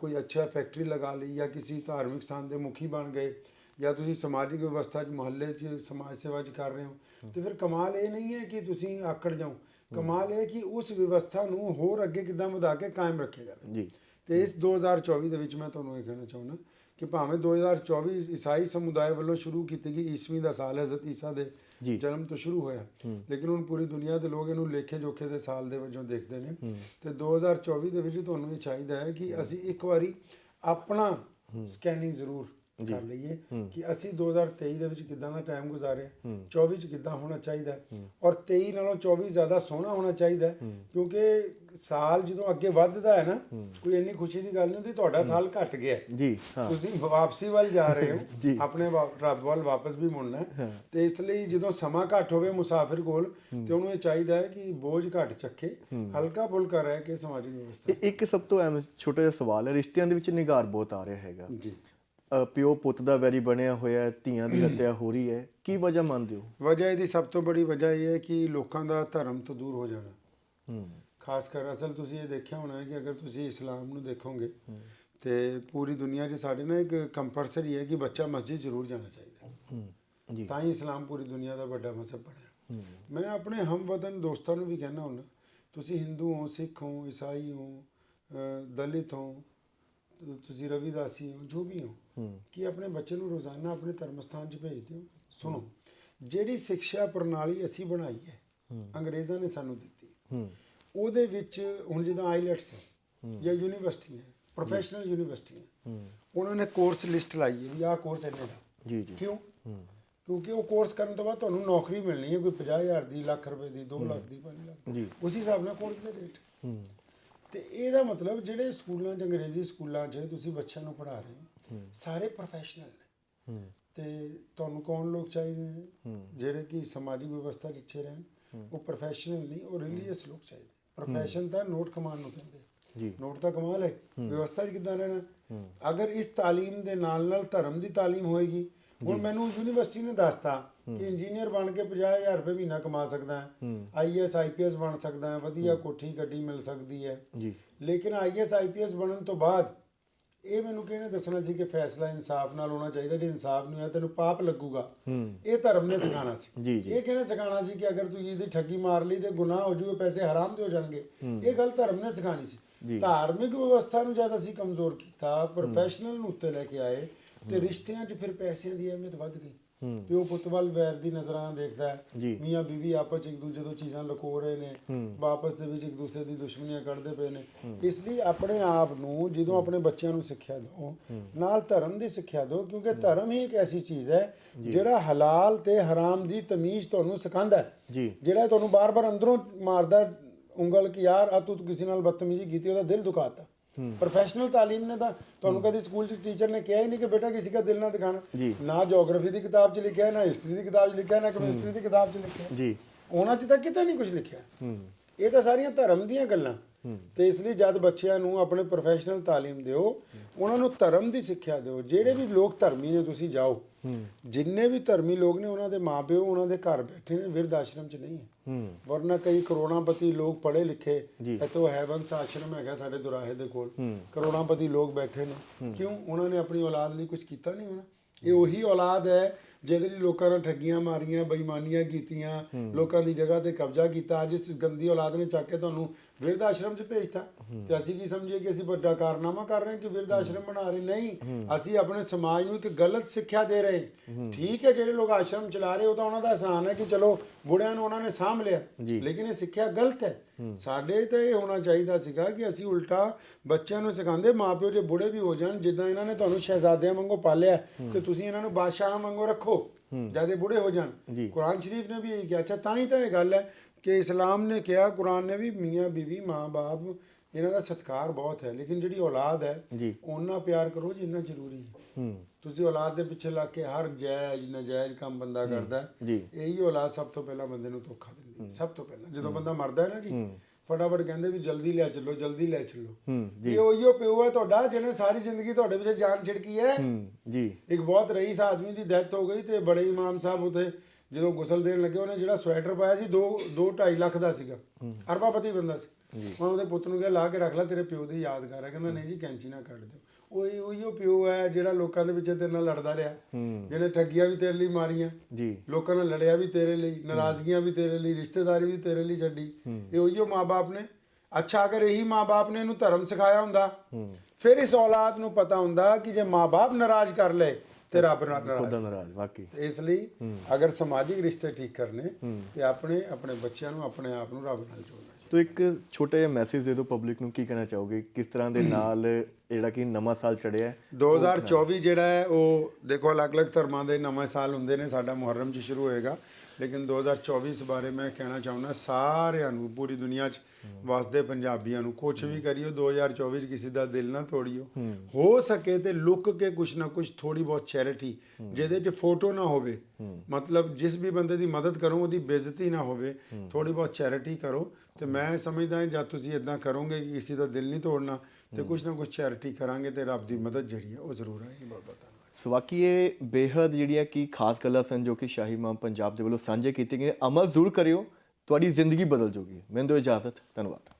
ਕੋਈ ਅੱਛਾ ਫੈਕਟਰੀ ਲਗਾ ਲਈ ਜਾਂ ਕਿਸੇ ਧਾਰਮਿਕ ਸਥਾਨ ਦੇ ਮੁਖੀ ਬਣ ਗਏ ਜਾਂ ਤੁਸੀਂ ਸਮਾਜਿਕ ਵਿਵਸਥਾ 'ਚ ਮੁਹੱਲੇ 'ਚ ਸਮਾਜ ਸੇਵਾ 'ਚ ਕਰ ਰਹੇ ਹੋ ਤੇ ਫਿਰ ਕਮਾਲ ਇਹ ਨਹੀਂ ਹੈ ਕਿ ਤੁਸੀਂ ਆਕੜ ਜਾਓ। ਕਮਾਲ ਇਹ ਹੈ ਕਿ ਉਸ ਵਿਵਸਥਾ ਨੂੰ ਹੋਰ ਅੱਗੇ ਕਿੱਦਾਂ ਵਧਾ ਕੇ ਕਾਇਮ ਰੱਖਿਆ ਜਾਵੇ। ਜੀ। ਤੇ ਇਸ 2024 ਦੇ ਵਿੱਚ ਮੈਂ ਤੁਹਾਨੂੰ ਇਹ ਕਹਿਣਾ ਚਾਹੁੰਦਾ ਕਿ ਭਾਵੇਂ 2024 ਈਸਾਈ ਸਮੁਦਾਇ ਵੱਲੋਂ ਸ਼ੁਰੂ ਕੀਤੀ ਗਈ ਈਸਵੀਂ ਦਾ ਸਾਲ ਹੈ ਹਜ਼ਰਤ ਈਸਾ ਦੇ ਜਨਮ ਤੋਂ ਸ਼ੁਰੂ ਹੋਇਆ। ਲੇਕਿਨ ਹੁਣ ਪੂਰੀ ਦੁਨੀਆ ਦੇ ਲੋਕ ਇਹਨੂੰ ਲੇਖੇ ਜੋਖੇ ਦੇ ਸਾਲ ਦੇ ਵਜੋਂ ਦੇਖਦੇ ਨੇ। ਤੇ 2024 ਦੇ ਵਿੱਚ ਤੁਹਾਨੂੰ ਇਹ ਚਾਹੀਦਾ ਹੈ ਕਿ ਅਸੀਂ ਇੱਕ ਵਾਰੀ ਆਪਣਾ ਸਕੈਨਿੰਗ ਜ਼ਰੂਰ ਕਰ ਲਈਏ ਕਿ ਅਸੀਂ 2023 ਦੇ ਵਿੱਚ ਕਿਦਾਂ ਦਾ ਟਾਈਮ ਗੁਜ਼ਾਰਿਆ। 24 ਚ ਕਿਦਾਂ ਹੋਣਾ ਚਾਹੀਦਾ। ਔਰ 23 ਨਾਲੋਂ 24 ਜ਼ਿਆਦਾ ਸੋਹਣਾ ਹੋਣਾ ਚਾਹੀਦਾ ਕਿਉਂਕਿ ਸਾਲ ਜਦੋਂ ਅੱਗੇ ਵੱਧਦਾ ਹੈ ਨਾ ਕੋਈ ਇੰਨੀ ਖੁਸ਼ੀ ਦੀ ਗੱਲ ਨਹੀਂ ਹੁੰਦੀ ਤੁਹਾਡਾ ਸਾਲ ਘਟ ਗਿਆ। ਜੀ ਹਾਂ। ਤੁਸੀਂ ਵਾਪਸੀ ਵੱਲ ਜਾ ਰਹੇ। ਹੋ ਆਪਣੇ ਰੱਬ ਵੱਲ ਵਾਪਸ ਵੀ ਮੁੜਨਾ ਹੈ। ਤੇ ਇਸ ਲਈ ਜਦੋਂ ਸਮਾਂ ਘੱਟ ਹੋਵੇ ਮੁਸਾਫਿਰ ਕੋਲ ਤੇ ਉਹਨੂੰ ਇਹ ਚਾਹੀਦਾ ਹੈ ਕਿ ਬੋਝ ਘੱਟ ਚੱਕੇ ਹਲਕਾ ਫੁਲਕਾ ਰਹਿ ਕੇ ਸਮਾਜਿਕ ਵਿਵਸਥਾ। ਇੱਕ ਸਭ ਤੋਂ ਅਹਿਮ ਛੋਟਾ ਜਿਹਾ ਸਵਾਲ ਹੈ ਰਿਸ਼ਤਿਆਂ ਦੇ ਵਿੱਚ ਨਿਗਾਰ ਬਹੁਤ ਆ ਰਿਹਾ ਹੈਗਾ। ਜੀ। ਪਿਓ ਪੁੱਤ ਦਾ ਵੈਰੀ ਬਣਿਆ ਹੋਇਆ ਹੈ, ਧੀਆਂ ਦੀ ਹੱਤਿਆ ਹੋ ਰਹੀ ਹੈ ਕੀ ਵਜ੍ਹਾ ਮੰਨਦੇ ਹੋ? ਵਜ੍ਹਾ ਇਹਦੀ ਸਭ ਤੋਂ ਬੜੀ ਵਜ੍ਹਾ ਇਹ ਹੈ ਕਿ ਲੋਕਾਂ ਦਾ ਧਰਮ ਤੋਂ ਦੂਰ ਹੋ ਜਾਣਾ। ਹੂੰ। ਖਾਸ ਕਰ ਅਸਲ ਤੁਸੀਂ ਇਹ ਦੇਖਿਆ ਹੋਣਾ ਹੈ ਕਿ ਅਗਰ ਤੁਸੀਂ ਇਸਲਾਮ ਨੂੰ ਦੇਖੋਗੇ ਤੇ ਪੂਰੀ ਦੁਨੀਆ 'ਚ ਸਾਡੇ ਨਾਲ ਇੱਕ ਕੰਪਲਸਰੀ ਹੈ ਕਿ ਬੱਚਾ ਮਸਜਿਦ ਜ਼ਰੂਰ ਜਾਣਾ ਚਾਹੀਦਾ ਜੀ। ਤਾਂ ਹੀ ਇਸਲਾਮ ਪੂਰੀ ਦੁਨੀਆ ਦਾ ਵੱਡਾ ਮਜ਼ਹਬ ਬਣਿਆ। ਮੈਂ ਆਪਣੇ ਹਮਵਤਨ ਦੋਸਤਾਂ ਨੂੰ ਵੀ ਕਹਿਣਾ ਹੁੰਦਾ ਤੁਸੀਂ ਹਿੰਦੂ ਹੋ ਸਿੱਖ ਹੋ ਈਸਾਈ ਹੋ ਦਲਿਤ ਹੋ ਤੁਸੀਂ ਰਵਿਦਾਸੀ ਹੋ ਜੋ ਵੀ ਹੋ ਕਿ ਆਪਣੇ ਬੱਚੇ ਨੂੰ ਰੋਜ਼ਾਨਾ ਆਪਣੇ ਧਰਮ ਸਥਾਨ 'ਚ ਭੇਜ ਦਿਓ? ਸੁਣੋ ਜਿਹੜੀ ਸਿੱਖਿਆ ਪ੍ਰਣਾਲੀ ਅਸੀਂ ਬਣਾਈ ਹੈ। ਅੰਗਰੇਜ਼ਾਂ ਨੇ ਸਾਨੂੰ ਦਿੱਤੀ। ਹੂੰ। ਉਹਦੇ ਵਿੱਚ ਹੁਣ ਜਿੱਦਾਂ ਆਈਲੈਟਸ ਜਾਂ ਯੂਨੀਵਰਸਿਟੀਆਂ ਪ੍ਰੋਫੈਸ਼ਨਲ ਯੂਨੀਵਰਸਿਟੀਆਂ ਹੂੰ ਉਹਨਾਂ ਨੇ ਕੋਰਸ ਲਿਸਟ ਲਾਈ ਹੈ ਵੀ ਆਹ ਕੋਰਸ ਇੰਨੇ ਦਾ। ਜੀ ਜੀ। ਕਿਉਂ? ਕਿਉਂਕਿ ਉਹ ਕੋਰਸ ਕਰਨ ਤੋਂ ਬਾਅਦ ਤੁਹਾਨੂੰ ਨੌਕਰੀ ਮਿਲਣੀ ਹੈ ਕੋਈ 50000 ਦੀ ਲੱਖ ਰੁਪਏ ਦੀ 2 ਲੱਖ ਦੀ 5 ਲੱਖ ਜੀ। ਉਸੇ ਹਿਸਾਬ ਨਾਲ ਕੋਰਸ ਦੇ ਰੇਟ ਤੇ ਇਹਦਾ ਮਤਲਬ ਜਿਹੜੇ ਸਕੂਲਾਂ 'ਚ ਅੰਗਰੇਜ਼ੀ ਸਕੂਲਾਂ 'ਚ ਤੁਸੀਂ ਬੱਚਿਆਂ ਨੂੰ ਪੜ੍ਹਾ ਰਹੇ ਹੋ ਸਾਰੇ ਪ੍ਰੋਫੈਸ਼ਨਲ ਨੇ। ਤੇ ਤੁਹਾਨੂੰ ਕੌਣ ਲੋਕ ਚਾਹੀਦੇ ਨੇ? ਜਿਹੜੇ ਕਿ ਸਮਾਜਿਕ ਵਿਵਸਥਾ 'ਚ ਅੱਛੇ ਰਹਿਣ ਉਹ ਪ੍ਰੋਫੈਸ਼ਨਲ ਨਹੀਂ ਉਹ ਰਿਲੀਜੀਅਸ ਲੋਕ ਚਾਹੀਦੇ ਪ੍ਰੋਫੈਸ਼ਨ ਤਾਂ ਨੋਟ ਕਮਾਉਣ ਨੂੰ ਕਹਿੰਦੇ ਜੀ। ਨੋਟ ਤਾਂ ਕਮਾਲ ਹੈ। ਵਿਵਸਥਾ ਕਿੱਦਾਂ ਰਹਿਣਾ? ਅਗਰ ਇਸ ਤਾਲੀਮ ਦੇ ਨਾਲ ਨਾਲ ਧਰਮ ਦੀ ਤਾਲੀਮ ਹੋਏਗੀ ਹੁਣ ਮੈਨੂੰ ਯੂਨੀਵਰਸਿਟੀ ਨੇ ਦੱਸਤਾ ਕਿ ਇੰਜੀਨੀਅਰ ਬਣ ਕੇ 50000 ਰੁਪਏ ਮਹੀਨਾ ਕਮਾ ਸਕਦਾ ਹੂੰ। ਆਈਐਸ ਆਈਪੀਐਸ ਬਣ ਸਕਦਾ ਹੈ। ਵਧੀਆ ਕੋਠੀ ਗੱਡੀ ਮਿਲ ਸਕਦੀ ਹੈ। ਜੀ। ਲੇਕਿਨ ਆਈਐਸ ਆਈਪੀਐਸ ਬਣਨ ਤੋਂ ਬਾਅਦ ਇਹ ਮੈਨੂੰ ਕਿਹਨੇ ਦੱਸਣਾ ਸੀ ਕਿ ਫੈਸਲਾ ਇਨਸਾਫ ਨਾਲ ਹੋਣਾ ਚਾਹੀਦਾ ਜੇ ਇਨਸਾਫ ਨਹੀਂ ਹੋਇਆ ਤੈਨੂੰ ਪਾਪ ਲੱਗੂਗਾ। ਇਹ ਧਰਮ ਨੇ ਸਿਖਾਉਣਾ ਸੀ। ਇਹ ਕਿਹਨੇ ਸਿਖਾਉਣਾ ਸੀ ਕਿ ਅਗਰ ਤੂੰ ਇਹਦੀ ਠੱਗੀ ਮਾਰ ਲਈ ਤੇ ਗੁਨਾਹ ਹੋ ਜੂਗੇ ਪੈਸੇ ਹਰਾਮ ਦੇ ਹੋ ਜਾਣਗੇ। ਇਹ ਗੱਲ ਧਰਮ ਨੇ ਸਿਖਾਣੀ। ਸੀ। ਧਾਰਮਿਕ ਵਿਵਸਥਾ ਨੂੰ ਜਦ ਅਸੀਂ ਕਮਜ਼ੋਰ ਕੀਤਾ ਪ੍ਰੋਫੈਸ਼ਨਲ ਨੂੰ ਉੱਤੇ ਲੈ ਕੇ ਆਏ ਤੇ ਰਿਸ਼ਤਿਆਂ 'ਚ ਫਿਰ ਪੈਸਿਆਂ ਦੀ ਅਹਿਮੀਅਤ ਵੱਧ ਗਈ। ਪਿਓ ਪੁੱਤ ਵੱਲ ਵੈਰ ਦੀ ਨਜ਼ਰਾਂ ਦੇਖਦਾ ਹੈ। ਮੀਆਂ ਬੀਵੀ ਆਪਸ 'ਚ ਇੱਕ ਦੂਜੇ ਤੋਂ ਚੀਜ਼ਾਂ ਲੁਕੋ ਰਹੇ ਨੇ। ਵਾਪਸ ਦੇ ਵਿੱਚ ਇੱਕ ਦੂਸਰੇ ਦੀ ਦੁਸ਼ਮਣੀਆਂ ਕੱਢਦੇ ਪਏ ਨੇ। ਇਸ ਲਈ ਆਪਣੇ ਆਪ ਨੂੰ ਜਦੋਂ ਆਪਣੇ ਬੱਚਿਆਂ ਨੂੰ ਸਿੱਖਿਆ ਦਿਓ ਨਾਲ ਧਰਮ ਦੀ ਸਿੱਖਿਆ ਦਿਓ ਕਿਉਂਕਿ ਧਰਮ ਹੀ ਇੱਕ ਐਸੀ ਚੀਜ਼ ਹੈ ਜਿਹੜਾ ਹਲਾਲ ਤੇ ਹਰਾਮ ਦੀ ਤਮੀਜ਼ ਤੁਹਾਨੂੰ ਸਿਖਾਉਂਦਾ ਹੈ। ਜਿਹੜਾ ਤੁਹਾਨੂੰ ਬਾਰ-ਬਾਰ ਅੰਦਰੋਂ ਮਾਰਦਾ ਉਂਗਲ ਕਿ ਯਾਰ ਆ ਤੂੰ ਕਿਸੇ ਨਾਲ ਬਦਤਮੀਜ਼ੀ ਕੀਤੀ ਉਹਦਾ ਦਿਲ ਦੁਖਾਤਾ। ਪ੍ਰੋਫੈਸ਼ਨਲ ਤਾਲੀਮ ਨੇ ਤਾਂ ਤੁਹਾਨੂੰ ਕਦੀ ਸਕੂਲ 'ਚ ਟੀਚਰ ਨੇ ਕਿਹਾ ਹੀ ਨਹੀਂ ਕਿ ਬੇਟਾ ਕਿਸੇ ਦਾ ਦਿਲ ਨਾ ਦਿਖਾਣਾ। ਨਾ ਜੀਓਗ੍ਰਾਫੀ ਦੀ ਕਿਤਾਬ 'ਚ ਲਿਖਿਆ ਨਾ ਹਿਸਟਰੀ ਦੀ ਕਿਤਾਬ 'ਚ ਲਿਖਿਆ ਨਾ ਕੈਮਿਸਟਰੀ ਦੀ ਕਿਤਾਬ 'ਚ ਲਿਖਿਆ। ਜੀ। ਉਹਨਾਂ 'ਚ ਤਾਂ ਕਿਤੇ ਨਹੀਂ ਕੁਝ ਲਿਖਿਆ। ਹੂੰ। ਇਹ ਤਾਂ ਸਾਰੀਆਂ ਧਰਮ ਦੀਆਂ ਗੱਲਾਂ। ਤੇ ਇਸ ਲਈ ਜਦ ਬੱਚਿਆਂ ਨੂੰ ਆਪਣੇ ਪ੍ਰੋਫੈਸ਼ਨਲ ਤਾਲੀਮ ਦਿਓ ਉਹਨਾਂ ਨੂੰ ਧਰਮ ਦੀ ਸਿੱਖਿਆ ਦਿਓ। ਜਿਹੜੇ ਵੀ ਲੋਕ ਧਰਮੀ ਨੇ ਤੁਸੀਂ ਜਾਓ। ਜਿੰਨੇ ਵੀ ਧਰਮੀ ਲੋਕ ਨੇ ਉਹਨਾਂ ਦੇ ਮਾਪਿਓ ਉਹਨਾਂ ਦੇ ਘਰ ਬੈਠੇ ਨੇ ਵਿਰਧ ਆਸ਼ਰਮ 'ਚ ਨਹੀਂ ਹੂੰ। ਵਰਨਾ ਕਈ ਕਰੋੜਾਪਤੀ ਲੋਕ ਪੜ੍ਹੇ ਲਿਖੇ ਜੀ। ਇਤੋਂ ਹੈਵਨਸ ਆਸ਼ਰਮ ਹੈਗਾ ਸਾਡੇ ਦੁਰਾਹੇ ਦੇ ਕੋਲ। ਕਰੋੜਾਪਤੀ ਲੋਕ ਬੈਠੇ ਨੇ। ਕਿਉਂ? ਉਹਨਾਂ ਨੇ ਆਪਣੀ ਔਲਾਦ ਲਈ ਕੁਝ ਕੀਤਾ ਨਹੀਂ ਹੋਣਾ। ਇਹ ਉਹੀ ਔਲਾਦ ਹੈ ਜਿਹਦੇ ਲਈ ਲੋਕਾਂ ਨਾਲ ਠੱਗੀਆਂ ਮਾਰੀਆਂ ਬੇਈਮਾਨੀਆਂ ਕੀਤੀਆਂ ਲੋਕਾਂ ਦੀ ਜਗ੍ਹਾ ਤੇ ਕਬਜ਼ਾ ਕੀਤਾ। ਅੱਜ ਇਸ ਗੰਦੀ ਔਲਾਦ ਨੇ ਚੱਕ ਕੇ ਤੁਹਾਨੂੰ ਵਿਰਧ ਆਸ਼ਰਮ 'ਚ ਭੇਜਤਾ। ਤੇ ਅਸੀਂ ਕੀ ਸਮਝੀਏ ਕਿ ਅਸੀਂ ਵੱਡਾ ਕਾਰਨਾਮਾ ਕਰ ਰਹੇ ਹਾਂ ਕਿ ਵਿਰਧ ਆਸ਼ਰਮ ਬਣਾ ਰਹੇ। ਨਹੀਂ ਅਸੀਂ ਆਪਣੇ ਸਮਾਜ ਨੂੰ ਇੱਕ ਗਲਤ ਸਿੱਖਿਆ ਦੇ ਰਹੇ ਠੀਕ ਹੈ ਜਿਹੜੇ ਲੋਕ ਆਸ਼ਰਮ ਚਲਾ ਰਹੇ ਉਹ ਤਾਂ ਉਹਨਾਂ ਦਾ ਆਸਾਨ ਹੈ ਕਿ ਚਲੋ ਬੁੜਿਆਂ ਨੂੰ ਉਹਨਾਂ ਨੇ ਸਾਂਭ ਲਿਆ। ਲੇਕਿਨ ਇਹ ਸਿੱਖਿਆ ਗਲਤ ਹੈ। ਸਾਡੇ ਤੇ ਇਹ ਹੋਣਾ ਚਾਹੀਦਾ ਸੀਗਾ ਕਿ ਅਸੀਂ ਉਲਟਾ ਬੱਚਿਆਂ ਨੂੰ ਸਿਖਾਉਂਦੇ ਮਾਪਿਓ ਜੇ ਬੁੜੇ ਵੀ ਹੋ ਜਾਣ ਜਿੱਦਾਂ ਇਹਨਾਂ ਨੇ ਤੁਹਾਨੂੰ ਸ਼ਹਿਜ਼ਾਦਿਆਂ ਵਾਂਗੂ ਪਾਲਿਆ ਤੇ ਤੁਸੀਂ ਇਹਨਾਂ ਨੂੰ ਬਾਦਸ਼ਾਹਾਂ ਵਾਂਗੂ ਰੱਖੋ ਜਦ ਇਹ ਬੁੜੇ ਹੋ ਜਾਣ। ਕੁਰਾਨ ਸ਼ਰੀਫ ਨੇ ਵੀ ਇਹ ਕਿਹਾ। ਅੱਛਾ ਤਾਂ ਹੀ ਤਾਂ ਇਹ ਗੱਲ ਹੈ ਕਿ ਇਸਲਾਮ ਨੇ ਕਿਹਾ ਕੁਰਾਨ ਨੇ ਵੀ ਮੀਆਂ ਬੀਵੀ ਮਾਂ-ਬਾਪ ਇਹਨਾਂ ਦਾ ਸਤਿਕਾਰ ਬਹੁਤ ਹੈ। ਲੇਕਿਨ ਜਿਹੜੀ ਔਲਾਦ ਹੈ ਜੀ। ਉਹਨਾਂ ਪਿਆਰ ਕਰੋ ਜਿੰਨਾ ਜ਼ਰੂਰੀ ਹੈ। ਹੂੰ। ਤੁਸੀਂ ਔਲਾਦ ਦੇ ਪਿੱਛੇ ਲੱਗ ਕੇ ਹਰ ਜਾਇਜ਼ ਨਜਾਇਜ਼ ਕੰਮ ਬੰਦਾ ਕਰਦਾ ਹੈ ਜੀ। ਇਹੀ ਔਲਾਦ ਸਭ ਤੋਂ ਪਹਿਲਾਂ ਬੰਦੇ ਨੂੰ ਧੋਖਾ ਦਿੰਦੀ ਹੈ। ਸਭ ਤੋਂ ਪਹਿਲਾਂ। ਜਦੋਂ ਬੰਦਾ ਮਰਦਾ ਹੈ ਨਾ ਜੀ ਫਟਾਫਟ ਕਹਿੰਦੇ ਵੀ ਜਲਦੀ ਲੈ ਚੱਲੋ ਜਲਦੀ ਲੈ ਚੱਲੋ। ਹੂੰ ਜੀ। ਇਹ ਉਹੀਓ ਪਿਓ ਹੈ ਤੁਹਾਡਾ ਜਿਹਨੇ ਸਾਰੀ ਜ਼ਿੰਦਗੀ ਤੁਹਾਡੇ ਵਿੱਚ ਜਾਨ ਛਿੜਕੀ ਹੈ। ਹੂੰ ਜੀ। ਇੱਕ ਬਹੁਤ ਰਈਸ ਆਦਮੀ ਦੀ ਡੈਥ ਹੋ ਗਈ ਤੇ ਬੜੇ ਇਮਾਮ ਸਾਹਿਬ ਉਥੇ ਜਦੋਂ ਗੁਸਲ ਦੇਣ ਲੱਗੇ ਉਹਨੇ ਜਿਹੜਾ ਸਵੈਟਰ ਪਾਇਆ ਸੀ 2 2 2.5 ਲੱਖ ਦਾ ਸੀਗਾ। ਅਰਬਾਪਤੀ ਬੰਦਾ ਸੀ। ਉਹਨਾਂ ਉਹਦੇ ਪੁੱਤ ਨੂੰ ਕਿਹਾ ਲਾ ਕੇ ਰੱਖ ਲੈ ਤੇਰੇ ਪਿਓ ਦੀ ਯਾਦਗਾਰ ਹੈ। ਕਹਿੰਦਾ ਨਹੀਂ ਜੀ ਕੈਂਚੀ ਨਾ ਕੱਢ ਦਿਓ। ਉਹੀ ਉਹੀਓ ਪਿਓ ਹੈ ਜਿਹੜਾ ਲੋਕਾਂ ਦੇ ਵਿੱਚ ਤੇਰੇ ਨਾਲ ਲੜਦਾ ਰਿਹਾ। ਜਿਹਨੇ ਠੱਗੀਆਂ ਵੀ ਤੇਰੇ ਲਈ ਮਾਰੀਆਂ। ਜੀ। ਲੋਕਾਂ ਨਾਲ ਲੜਿਆ ਵੀ ਤੇਰੇ ਲਈ ਨਾਰਾਜ਼ਗੀਆਂ ਵੀ ਤੇਰੇ ਲਈ ਰਿਸ਼ਤੇਦਾਰੀ ਵੀ ਤੇਰੇ ਲਈ ਛੱਡੀ। ਇਹ ਉਹੀਓ ਮਾਪੇ ਨੇ। ਅੱਛਾ ਅਗਰ ਇਹੀ ਮਾਪੇ ਨੇ ਇਹਨੂੰ ਧਰਮ ਸਿਖਾਇਆ ਹੁੰਦਾ ਫਿਰ ਇਸ ਔਲਾਦ ਨੂੰ ਪਤਾ ਹੁੰਦਾ ਕਿ ਜੇ ਮਾਪੇ ਨਾਰਾਜ਼ ਕਰ ਲਏ ਤੇ ਰੱਬ ਨਾਲ ਖੁਦਾ ਨਾਰਾਜ਼ ਵਾਕਈ। ਇਸ ਲਈ ਅਗਰ ਸਮਾਜਿਕ ਰਿਸ਼ਤੇ ਠੀਕ ਕਰਨੇ ਤੇ ਆਪਣੇ ਆਪਣੇ ਬੱਚਿਆਂ ਨੂੰ ਆਪਣੇ ਆਪ ਨੂੰ ਰੱਬ ਨਾਲ ਜੋੜਨਾ ਤੋ ਇੱਕ ਛੋਟਾ ਜਿਹਾ ਮੈਸੇਜ ਦੇ ਦਿਓ ਪਬਲਿਕ ਨੂੰ ਕੀ ਕਹਿਣਾ ਚਾਹੋਗੇ? ਕਿਸ ਤਰ੍ਹਾਂ ਦੇ ਨਾਲ ਜਿਹੜਾ ਕਿ ਨਵਾਂ ਸਾਲ ਚੜਿਆ ਹੈ 2024 ਜਿਹੜਾ ਹੈ ਉਹ ਦੇਖੋ ਅਲੱਗ-ਅਲੱਗ ਧਰਮਾਂ ਦੇ ਨਵੇਂ ਸਾਲ ਹੁੰਦੇ ਨੇ ਸਾਡਾ ਮੁਹਰਰਮ ਚ ਸ਼ੁਰੂ ਹੋਏਗਾ। ਲੇਕਿਨ 2024 ਬਾਰੇ ਮੈਂ ਕਹਿਣਾ ਚਾਹੁੰਦਾ ਸਾਰਿਆਂ ਨੂੰ ਪੂਰੀ ਦੁਨੀਆ 'ਚ ਵਸਦੇ ਪੰਜਾਬੀਆਂ ਨੂੰ ਕੁਝ ਵੀ ਕਰਿਓ 2024 'ਚ ਕਿਸੇ ਦਾ ਦਿਲ ਨਾ ਤੋੜਿਓ। ਹੋ। ਸਕੇ ਤੇ ਲੁੱਕ ਕੇ ਕੁਛ ਨਾ ਕੁਛ ਥੋੜੀ ਬਹੁਤ ਚੈਰਿਟੀ ਜਿਹਦੇ 'ਚ ਫੋਟੋ ਨਾ ਹੋਵੇ। ਮਤਲਬ ਜਿਸ ਵੀ ਬੰਦੇ ਦੀ ਮਦਦ ਕਰੋ ਉਹਦੀ ਬੇਇੱਜ਼ਤੀ ਨਾ ਹੋਵੇ ਥੋੜੀ ਬਹੁਤ ਚੈਰਿਟੀ ਕਰੋ। ਤੇ ਮੈਂ ਸਮਝਦਾ ਹਾਂ ਜਦ ਤੁਸੀਂ ਇਦਾਂ ਕਰੋਗੇ ਕਿ ਕਿਸੇ ਦਾ ਦਿਲ ਨਹੀਂ ਤੋੜਨਾ ਤੇ ਕੁਛ ਨਾ ਕੁਛ ਚੈਰਿਟੀ ਕਰਾਂਗੇ ਤੇ ਰੱਬ ਦੀ ਮਦਦ ਜਿਹੜੀ ਹੈ ਉਹ ਜ਼ਰੂਰ ਆਏਗੀ। ਧੰਨਵਾਦ। ਸੋ ਬਾਕੀ ਇਹ ਬੇਹੱਦ ਜਿਹੜੀਆਂ ਕਿ ਖਾਸ ਗੱਲਾਂ ਸਨ ਜੋ ਕਿ ਸ਼ਾਹੀ ਮਾਮ ਪੰਜਾਬ ਦੇ ਵੱਲੋਂ ਸਾਂਝੇ ਕੀਤੀਆਂ ਗਈਆਂ। ਅਮਲ ਜ਼ਰੂਰ ਕਰਿਓ, ਤੁਹਾਡੀ ਜ਼ਿੰਦਗੀ ਬਦਲ ਜਾਊਗੀ ਮੈਨੂੰ ਦਿਓ ਇਜਾਜ਼ਤ, ਧੰਨਵਾਦ।